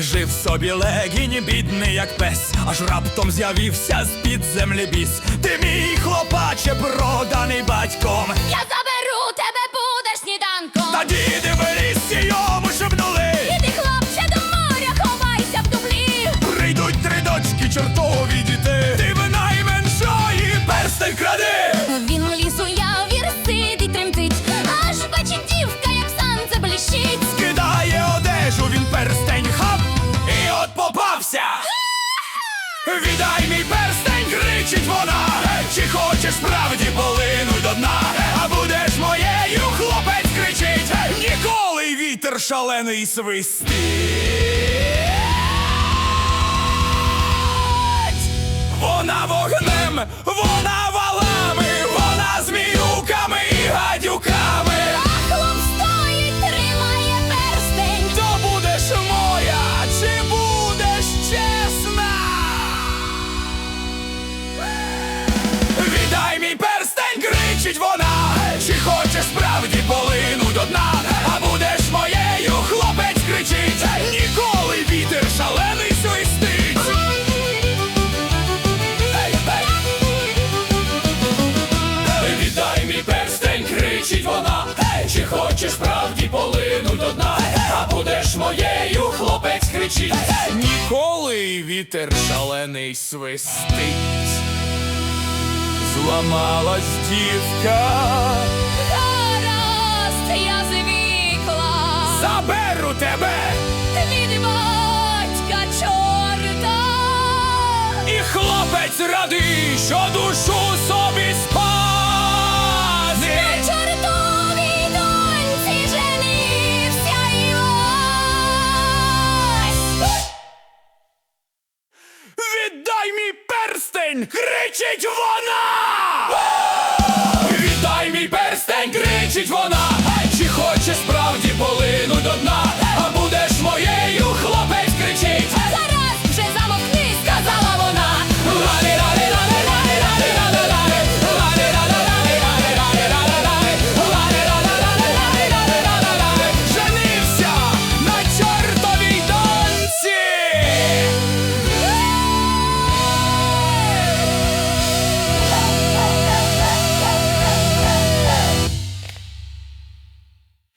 Жив собі легінь, бідний, як пес, аж раптом з'явився з-під землі біс. Ти мій хлопаче, проданий батьком. Я заберу Віддай мій перстень, кричить вона. Чи хочеш справді полинуть до дна? А будеш моєю, хлопець кричить. Ніколи вітер шалений свистить. Вона вогнем, вона Ніколи вітер шалений свистить. Зламалась дівка, Гаразд, я звикла. заберу тебе, Від батька чорта. і хлопець радий, що душу перстень! кричить вона! Віддай мій